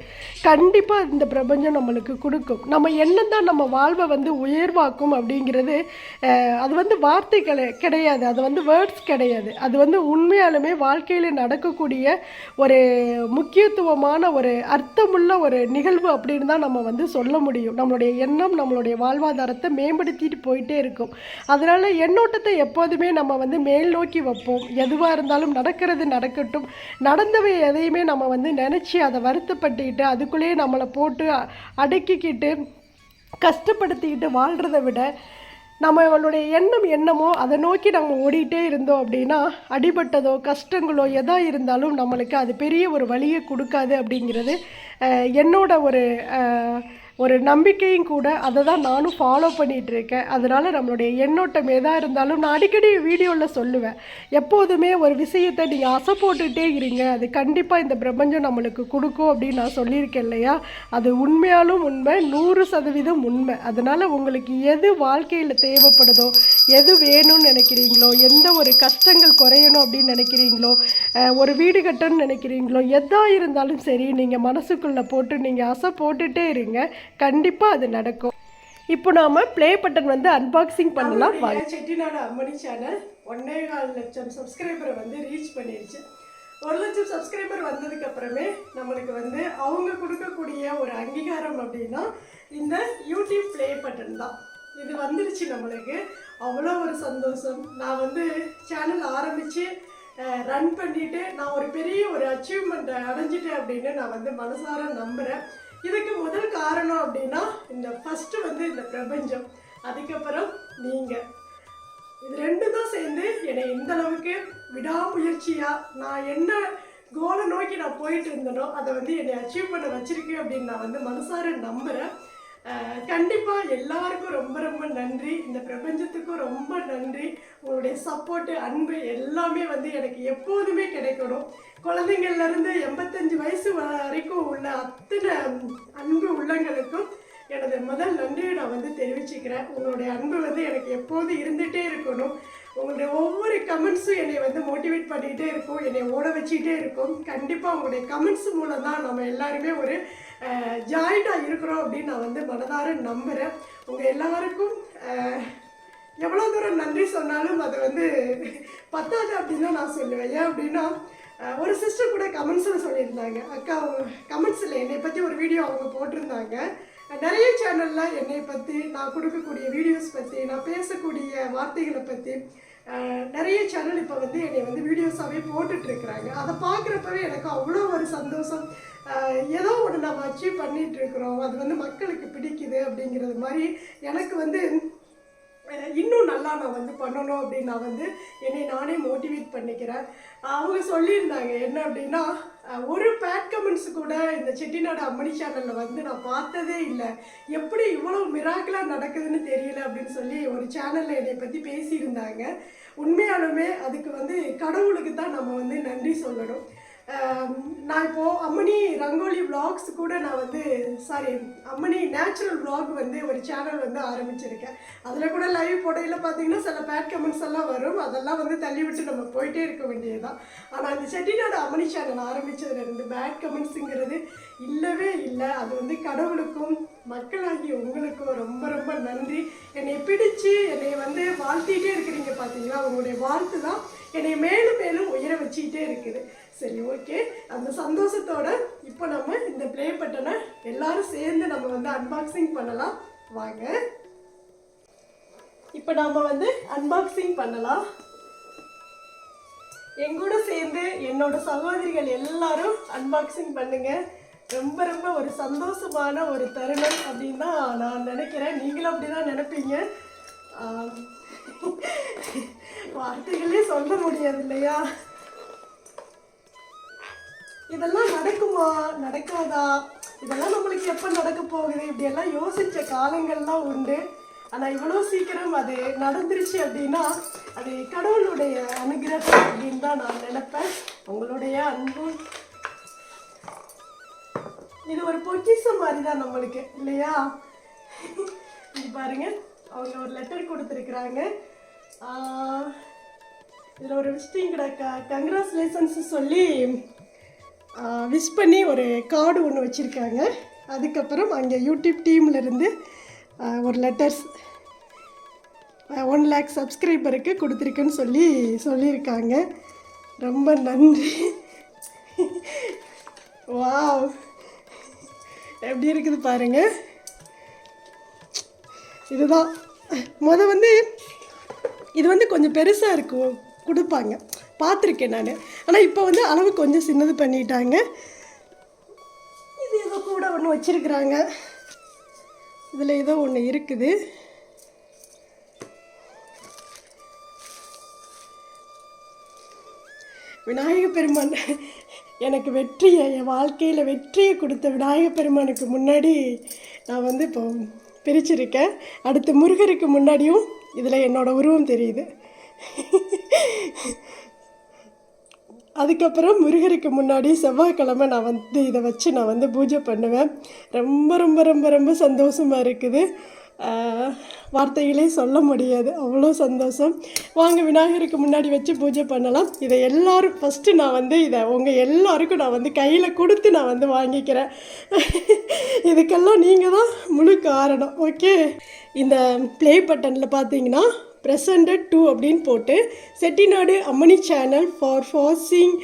கண்டிப்பாக இந்த பிரபஞ்சம் நம்மளுக்கு கொடுக்கும். நம்ம என்ன தான் நம்ம வாழ்வை வந்து உயர்வாக்கும் அப்படிங்கிறது அது வந்து வார்த்தைகளை கிடையாது. அது வந்து வேர்ட்ஸ் கிடையாது. அது வந்து உண்மையாலுமே வாழ்க்கையில் நடக்கக்கூடிய ஒரு முக்கியத்துவமான ஒரு அர்த்தமுள்ள ஒரு நிகழ்வு அப்படின்னு தான் நம்ம வந்து சொல்ல முடியும். நம்மளுடைய எண்ணம் நம்மளுடைய வாழ்வாதாரத்தை மேம்படுத்திட்டு போயிட்டே இருக்கும். அதனால் கண்ணோட்டத்தை எப்போதுமே நம்ம வந்து மேல் நோக்கி வைப்போம். எதுவாக இருந்தாலும் நடக்கிறது நடக்கட்டும். நடந்தவை எதையுமே நம்ம வந்து நினச்சி அதை வருத்தப்பட்டுக்கிட்டு அதுக்குள்ளேயே நம்மளை போட்டு அடக்கிக்கிட்டு கஷ்டப்படுத்திக்கிட்டு வாழ்கிறத விட நம்மளுடைய எண்ணம் என்னமோ அதை நோக்கி நம்ம ஓடிட்டே இருந்தோம் அப்படின்னா அடிபட்டதோ கஷ்டங்களோ எதா இருந்தாலும் நம்மளுக்கு அது பெரிய ஒரு வழியை கொடுக்காது அப்படிங்கிறது என்னோட ஒரு ஒரு நம்பிக்கையும் கூட அதை தான் நானும் ஃபாலோ பண்ணிகிட்டு இருக்கேன் அதனால் நம்மளுடைய எண்ணோட்டம் எதாக இருந்தாலும் நான் அடிக்கடி வீடியோவில் சொல்லுவேன். எப்போதுமே ஒரு விஷயத்தை நீங்கள் அசை போட்டுகிட்டே இருங்க. அது கண்டிப்பாக இந்த பிரபஞ்சம் நம்மளுக்கு கொடுக்கும் அப்படின்னு நான் சொல்லியிருக்கேன் இல்லையா? அது உண்மையாலும் உண்மை நூறு சதவீதம் உண்மை. அதனால் உங்களுக்கு எது வாழ்க்கையில் தேவைப்படுதோ எது வேணும்னு நினைக்கிறீங்களோ எந்த ஒரு கஷ்டங்கள் குறையணும் அப்படின்னு நினைக்கிறீங்களோ ஒரு வீடு கட்டணும்னு நினைக்கிறீங்களோ எதாக இருந்தாலும் சரி நீங்கள் மனசுக்குள்ளே போட்டு நீங்கள் அசை போட்டுகிட்டே இருங்க. கண்டிப்பாக அது நடக்கும். இப்போ நாம ப்ளே பட்டன் வந்து அன்பாக்சிங் பண்ணலாம். செட்டிநாடு அம்மணி சேனல் ஒன்னே கால் லட்சம் சப்ஸ்கிரைபரை வந்து ரீச் பண்ணிடுச்சு ஒரு லட்சம் சப்ஸ்கிரைபர் வந்ததுக்கு அப்புறமே நம்மளுக்கு வந்து அவங்க கொடுக்கக்கூடிய ஒரு அங்கீகாரம் அப்படின்னா இந்த யூடியூப் ப்ளே பட்டன் தான். இது வந்துருச்சு நம்மளுக்கு. அவ்வளோ ஒரு சந்தோஷம். நான் வந்து சேனல் ஆரம்பித்து ரன் பண்ணிட்டு நான் ஒரு பெரிய ஒரு அச்சீவ்மெண்ட்டை அடைஞ்சிட்டேன் அப்படின்னு நான் வந்து மனசார நம்புகிறேன் இதுக்கு முதல் காரணம் அப்படின்னா இந்த ஃபஸ்ட்டு வந்து இந்த பிரபஞ்சம். அதுக்கப்புறம் நீங்கள் இது ரெண்டு தான் சேர்ந்து என்னை இந்த அளவுக்கு நான் என்ன கோலை நோக்கி நான் போயிட்டு இருந்தனோ அதை வந்து என்னை அச்சீவ் பண்ண வச்சிருக்கு அப்படின்னு நான் வந்து மனசார நம்புகிறேன் கண்டிப்பாக எல்லாருக்கும் ரொம்ப ரொம்ப நன்றி. இந்த பிரபஞ்சத்துக்கும் ரொம்ப நன்றி. உங்களுடைய சப்போர்ட்டு அன்பு எல்லாமே வந்து எனக்கு எப்போதுமே கிடைக்கணும். குழந்தைங்கள்லேருந்து எண்பத்தஞ்சு வயசு வரைக்கும் உள்ள அத்தனை அன்பு உள்ளங்களுக்கும் எனது முதல் நன்றியை நான் வந்து தெரிவிச்சுக்கிறேன். உங்களுடைய அன்பு வந்து எனக்கு எப்போது இருந்துகிட்டே இருக்கணும். உங்களுடைய ஒவ்வொரு கமெண்ட்ஸும் என்னை வந்து மோட்டிவேட் பண்ணிகிட்டே இருக்கும். என்னை ஓட வச்சுக்கிட்டே இருக்கும். கண்டிப்பாக உங்களுடைய கமெண்ட்ஸ் மூலம் தான் நம்ம எல்லாருமே ஒரு ஜாயிண்டாக இருக்கிறோம் அப்படின்னு நான் வந்து மனதார நம்புகிறேன் உங்கள் எல்லாருக்கும் எவ்வளோ தூரம் நன்றி சொன்னாலும் அது வந்து பத்தாது அப்படின்னு நான் சொல்லுவேன். ஏன் அப்படின்னா ஒரு சிஸ்டர் கூட கமெண்ட்ஸில் சொல்லியிருந்தாங்க. அக்கா கமெண்ட்ஸில் என்னை பற்றி ஒரு வீடியோ அவங்க போட்டிருந்தாங்க. நிறைய சேனலில் என்னை பற்றி நான் கொடுக்கக்கூடிய வீடியோஸ் பற்றி நான் பேசக்கூடிய வார்த்தைகளை பற்றி நிறைய சேனல் இப்போ வந்து என்னை வந்து வீடியோஸாகவே போட்டுட்ருக்குறாங்க அதை பார்க்குறப்பவே எனக்கு அவ்வளோ ஒரு சந்தோஷம். ஏதோ ஒன்று நம்ம அச்சீவ் பண்ணிகிட்டு இருக்கிறோம். அது வந்து மக்களுக்கு பிடிக்குது அப்படிங்கிறது மாதிரி எனக்கு வந்து இன்னும் நல்லா நான் வந்து பண்ணணும் அப்படின்னு நான் வந்து என்னை நானே மோட்டிவேட் பண்ணிக்கிறேன். அவங்க சொல்லியிருந்தாங்க என்ன அப்படின்னா ஒரு பேட் கமெண்ட்ஸ் கூட இந்த செட்டிநாடு அம்மணி சேனலில் வந்து நான் பார்த்ததே இல்லை. எப்படி இவ்வளோ மிராக்கலாக நடக்குதுன்னு தெரியல அப்படின்னு சொல்லி ஒரு சேனலில் என்னை பற்றி பேசியிருந்தாங்க. உண்மையாலுமே அதுக்கு வந்து கடவுளுக்கு தான் நம்ம வந்து நன்றி சொல்லணும். நான் இப்போது அம்மணி ரங்கோலி விளாக்ஸ் கூட நான் வந்து சாரி அம்மணி நேச்சுரல் விளாக் வந்து ஒரு சேனல் வந்து ஆரம்பிச்சிருக்கேன். அதில் கூட லைவ் போடையில் பார்த்தீங்கன்னா சில பேட் கமெண்ட்ஸ் எல்லாம் வரும். அதெல்லாம் வந்து தள்ளி விட்டு நம்ம போயிட்டே இருக்க வேண்டியதுதான். ஆனால் அந்த செட்டிநாடு அம்மணி சேனல் ஆரம்பித்ததுல இருந்து பேட் கமெண்ட்ஸுங்கிறது இல்லவே இல்லை. அது வந்து கடவுளுக்கும் மக்களாகிய உங்களுக்கும் ரொம்ப ரொம்ப நன்றி. என்னை பிடிச்சு என்னை வந்து வாழ்த்திட்டே இருக்கிறீங்க பார்த்தீங்களா உங்களுடைய வாழ்த்து தான் என்னை மேலும் மேலும் உயர வச்சுக்கிட்டே இருக்குது. சரி ஓகே அந்த சந்தோஷத்தோட இப்போ நம்ம இந்த ப்ளே பட்டனை எல்லாரும் சேர்ந்து நம்ம வந்து அன்பாக்சிங் பண்ணலாம். வாங்க. இப்போ நம்ம வந்து அன்பாக்சிங் பண்ணலாம். எங்கூட சேர்ந்து என்னோட சகோதரிகள் எல்லாரும் அன்பாக்சிங் பண்ணுங்க. ரொம்ப ரொம்ப ஒரு சந்தோஷமான ஒரு தருணம் அப்படின்னு தான் நான் நினைக்கிறேன். நீங்களும் அப்படி தான் நினைப்பீங்க வார்த்தைகளே சொல்ல முடியாது இல்லையா? இதெல்லாம் நடக்குமா? நடக்காதா? இதெல்லாம் நம்மளுக்கு எப்போ நடக்க போகுது? இப்படியெல்லாம் யோசிச்ச காலங்கள்லாம் உண்டு. ஆனால் இவ்வளோ சீக்கிரம் அது நடந்துருச்சு அப்படின்னா அது கடவுளுடைய அனுகிரகம் அப்படின்னு தான் நான் நினைப்பேன். உங்களுடைய அன்பும் இது ஒரு பொக்கிசம் மாதிரி தான் நம்மளுக்கு இல்லையா? இது பாருங்க அவங்க ஒரு லெட்டர் கொடுத்துருக்குறாங்க. இதில் ஒரு விஷயம் கிடக்க? கங்க்ராச்சுலேஷன்ஸ் சொல்லி விஷ் பண்ணி ஒரு கார்டு ஒன்று வச்சுருக்காங்க. அதுக்கப்புறம் அங்கே யூடியூப் டீம்லேருந்து ஒரு லெட்டர்ஸ் ஒன் லேக் சப்ஸ்கிரைபருக்கு கொடுத்துருக்குன்னு சொல்லி சொல்லியிருக்காங்க. ரொம்ப நன்றி. வாவ் எப்படி இருக்குது பாருங்கள் இதுதான். முத வந்து இது வந்து கொஞ்சம் பெருசாக இருக்கும் கொடுப்பாங்க. பார்த்துருக்கேன் நான். ஆனால் இப்போ வந்து அளவு கொஞ்சம் சின்னது பண்ணிட்டாங்க. இது ஏதோ கூட ஒன்று வச்சிருக்கிறாங்க. இதில் ஏதோ ஒன்று இருக்குது. விநாயக பெருமான் எனக்கு வெற்றியை என் வாழ்க்கையில் வெற்றியை கொடுத்த விநாயகப் பெருமானுக்கு முன்னாடி நான் வந்து இப்போ பிரிச்சிருக்கேன். அடுத்து முருகருக்கு முன்னாடியும் இதில் என்னோடய உருவம் தெரியுது. அதுக்கப்புறம் முருகருக்கு முன்னாடி செவ்வாய்க்கிழமை நான் வந்து இதை வச்சு நான் வந்து பூஜை பண்ணுவேன். ரொம்ப ரொம்ப ரொம்ப ரொம்ப சந்தோஷமாக இருக்குது. வார்த்தைகளே சொல்ல முடியாது. அவ்வளோ சந்தோஷம். வாங்க விநாயகருக்கு முன்னாடி வச்சு பூஜை பண்ணலாம். இதை எல்லோரும் ஃபஸ்ட்டு நான் வந்து இதை உங்கள் எல்லாருக்கும் நான் வந்து கையில் கொடுத்து நான் வந்து வாங்கிக்கிறேன். இதுக்கெல்லாம் நீங்கள் தான் முழு காரணம். ஓகே இந்த ப்ளே பட்டனில் பார்த்தீங்கன்னா ப்ரெசண்டட் டூ அப்படின்னு போட்டு Chettinad Ammani channel for passing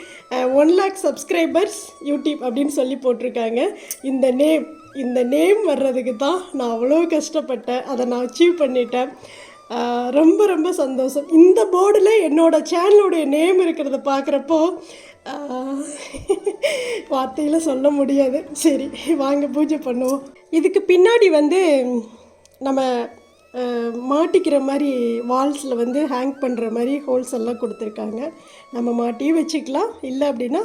one lakh subscribers YouTube அப்படின்னு சொல்லி போட்டிருக்காங்க. இந்த நேம் இந்த நேம் வர்றதுக்கு தான் நான் அவ்வளோ கஷ்டப்பட்டேன். அதை நான் அச்சீவ் பண்ணிட்டேன். Uh, ரொம்ப ரொம்ப சந்தோஷம். இந்த போர்டில் என்னோடய சேனலுடைய நேம் இருக்கிறத பார்க்குறப்போ uh, வார்த்தையில் சொல்ல முடியாது. சரி வாங்க பூஜை பண்ணுவோம். இதுக்கு பின்னாடி வந்து நம்ம மாட்டிக்கிற மாதிரி வால்ஸில் வந்து ஹேங் பண்ணுற மாதிரி ஹோல்ஸ் எல்லாம் கொடுத்துருக்காங்க. நம்ம மாட்டியும் வச்சுக்கலாம். இல்லை அப்படின்னா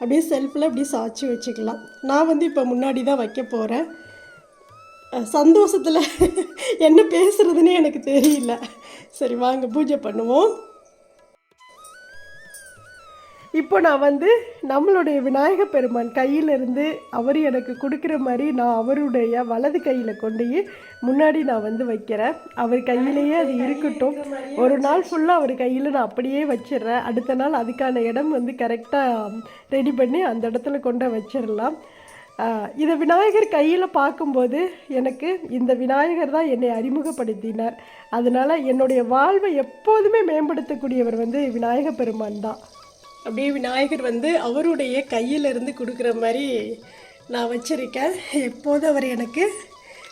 அப்படியே செல்ஃபில் அப்படியே சாய்ச்சி வச்சுக்கலாம். நான் வந்து இப்போ முன்னாடி தான் வைக்க போகிறேன் சந்தோஷத்தில் என்ன பேசுகிறதுனே எனக்கு தெரியல. சரி வாங்க பூஜை பண்ணுவோம். இப்போ நான் வந்து நம்மளுடைய விநாயக பெருமான் கையிலிருந்து அவர் எனக்கு கொடுக்குற மாதிரி நான் அவருடைய வலது கையில் கொண்டு முன்னாடி நான் வந்து வைக்கிறேன். அவர் கையிலேயே அது இருக்கட்டும். ஒரு நாள் ஃபுல்லாக அவர் கையில் நான் அப்படியே வச்சிடுறேன். அடுத்த நாள் அதுக்கான இடம் வந்து கரெக்டாக ரெடி பண்ணி அந்த இடத்துல கொண்டு வச்சிடலாம். இதை விநாயகர் கையில் பார்க்கும்போது எனக்கு இந்த விநாயகர் தான் என்னை அறிமுகப்படுத்தினார். அதனால் என்னுடைய வாழ்வை எப்போதுமே மேம்படுத்தக்கூடியவர் வந்து விநாயக பெருமான் தான். அப்படியே விநாயகர் வந்து அவருடைய கையிலிருந்து கொடுக்குற மாதிரி நான் வச்சுருக்கேன். எப்போது அவர் எனக்கு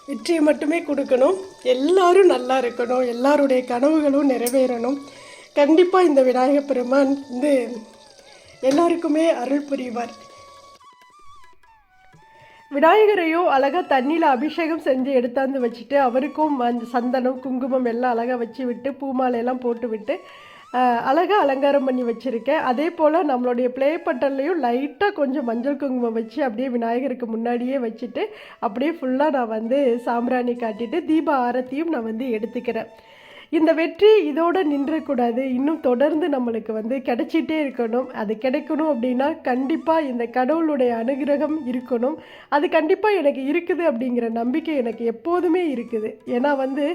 வெற்றியை மட்டுமே கொடுக்கணும். எல்லாரும் நல்லா இருக்கணும். எல்லாருடைய கனவுகளும் நிறைவேறணும். கண்டிப்பாக இந்த விநாயகப் பெருமான் வந்து எல்லாருக்குமே அருள் புரிவார். விநாயகரையும் அழகாக தண்ணியில் அபிஷேகம் செஞ்சு எடுத்தாந்து வச்சுட்டு அவருக்கும் அந்த சந்தனம் குங்குமம் எல்லாம் அழகாக வச்சு விட்டு பூமாலையெல்லாம் போட்டு விட்டு அழகாக அலங்காரம் பண்ணி வச்சுருக்கேன். அதே போல் நம்மளுடைய ப்ளே பட்டன்லேயும் லைட்டாக கொஞ்சம் மஞ்சள் குங்குமம் வச்சு அப்படியே விநாயகருக்கு முன்னாடியே வச்சுட்டு அப்படியே ஃபுல்லாக நான் வந்து சாம்பிராணி காட்டிட்டு தீப ஆரத்தியும் நான் வந்து எடுத்துக்கிறேன். இந்த வெற்றி இதோடு நின்றக்கூடாது. இன்னும் தொடர்ந்து நம்மளுக்கு வந்து கிடைச்சிட்டே இருக்கணும். அது கிடைக்கணும் அப்படின்னா கண்டிப்பாக இந்த கடவுளுடைய அனுகிரகம் இருக்கணும். அது கண்டிப்பாக எனக்கு இருக்குது அப்படிங்கிற நம்பிக்கை எனக்கு எப்போதுமே இருக்குது. ஏன்னா வந்து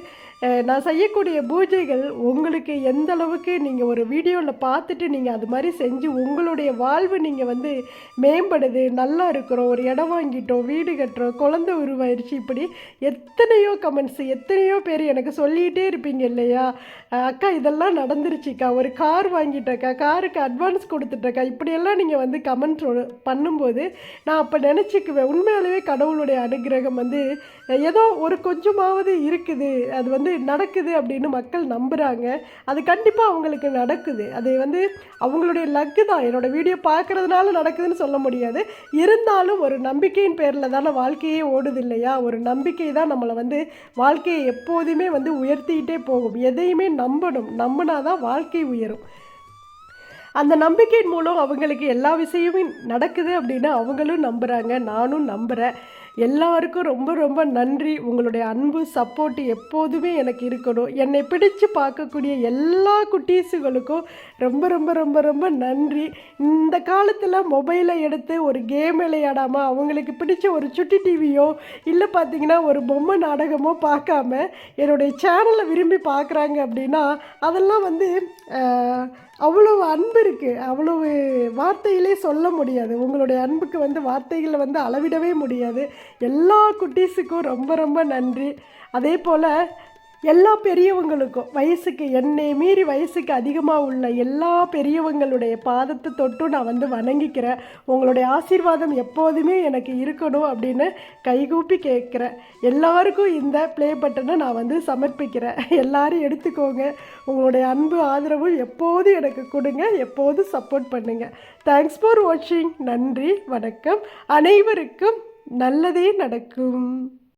நான் செய்யக்கூடிய பூஜைகள் உங்களுக்கு எந்த அளவுக்கு நீங்கள் ஒரு வீடியோவில் பார்த்துட்டு நீங்கள் அது மாதிரி செஞ்சு உங்களுடைய வாழ்வு நீங்கள் வந்து மேம்படுது நல்லா இருக்கிறோம் ஒரு இடம் வாங்கிட்டோம் வீடு கட்டுறோம் குழந்தை உருவாயிருச்சு இப்படி எத்தனையோ கமெண்ட்ஸ் எத்தனையோ பேர் எனக்கு சொல்லிகிட்டே இருப்பீங்க இல்லையா? அக்கா இதெல்லாம் நடந்துருச்சுக்கா. ஒரு கார் வாங்கிட்டேக்கா. காருக்கு அட்வான்ஸ் கொடுத்துட்டக்கா. இப்படியெல்லாம் நீங்கள் வந்து கமெண்ட் பண்ணும்போது நான் அப்போ நினச்சிக்குவேன். உண்மையாலுமே கடவுளுடைய அனுகிரகம் வந்து ஏதோ ஒரு கொஞ்சமாவது இருக்குது. அது வந்து நடக்குது அப்படின்னு மக்கள் நம்புகிறாங்க அது கண்டிப்பாக அவங்களுக்கு நடக்குது. அது வந்து அவங்களுடைய லக்கு தான். என்னோட வீடியோ பார்க்கறதுனால நடக்குதுன்னு சொல்ல முடியாது. இருந்தாலும் ஒரு நம்பிக்கையின் பேரில் தானே வாழ்க்கையே ஓடுது இல்லையா? ஒரு நம்பிக்கை தான் நம்மளை வந்து வாழ்க்கையை எப்போதுமே வந்து உயர்த்திக்கிட்டே போகும். எதையுமே நம்பணும். நம்பினா தான் வாழ்க்கை உயரும். அந்த நம்பிக்கையின் மூலம் அவங்களுக்கு எல்லா விஷயமும் நடக்குது அப்படின்னு அவங்களும் நம்புகிறாங்க நானும் நம்புகிறேன் எல்லாருக்கும் ரொம்ப ரொம்ப நன்றி. உங்களுடைய அன்பு சப்போர்ட் எப்போதுமே எனக்கு இருக்கணும். என்னை பிடிச்சு பார்க்கக்கூடிய எல்லா குட்டீஸுகளுக்கும் ரொம்ப ரொம்ப ரொம்ப ரொம்ப நன்றி. இந்த காலத்தில் மொபைலை எடுத்து ஒரு கேம் விளையாடாமல் அவங்களுக்கு பிடிச்ச ஒரு சுட்டி டிவியோ இல்லை பார்த்தீங்கன்னா ஒரு பொம்மை நாடகமோ பார்க்காம என்னுடைய சேனலை விரும்பி பார்க்குறாங்க அப்படின்னா அதெல்லாம் வந்து அவ்வளவு அன்பு இருக்குது அவ்வளவு வார்த்தையிலே சொல்ல முடியாது. உங்களுடைய அன்புக்கு வந்து வார்த்தைகளை வந்து அளவிடவே முடியாது. எல்லா குட்டீஸுக்கும் ரொம்ப ரொம்ப நன்றி. அதே போல் எல்லா பெரியவங்களுக்கும் வயசுக்கு என்னை மீறி வயசுக்கு அதிகமாக உள்ள எல்லா பெரியவங்களுடைய பாதத்தை தொட்டும் நான் வந்து வணங்கிக்கிறேன். உங்களுடைய ஆசீர்வாதம் எப்போதுமே எனக்கு இருக்கணும் அப்படின்னு கைகூப்பி கேட்குறேன். எல்லாருக்கும் இந்த ப்ளே பட்டனை நான் வந்து சமர்ப்பிக்கிறேன். எல்லாரும் எடுத்துக்கோங்க. உங்களுடைய அன்பு ஆதரவு எப்போதும் எனக்கு கொடுங்க. எப்போதும் சப்போர்ட் பண்ணுங்கள் தேங்க்ஸ் ஃபார் வாட்சிங் நன்றி வணக்கம். அனைவருக்கும் நல்லதே நடக்கும்.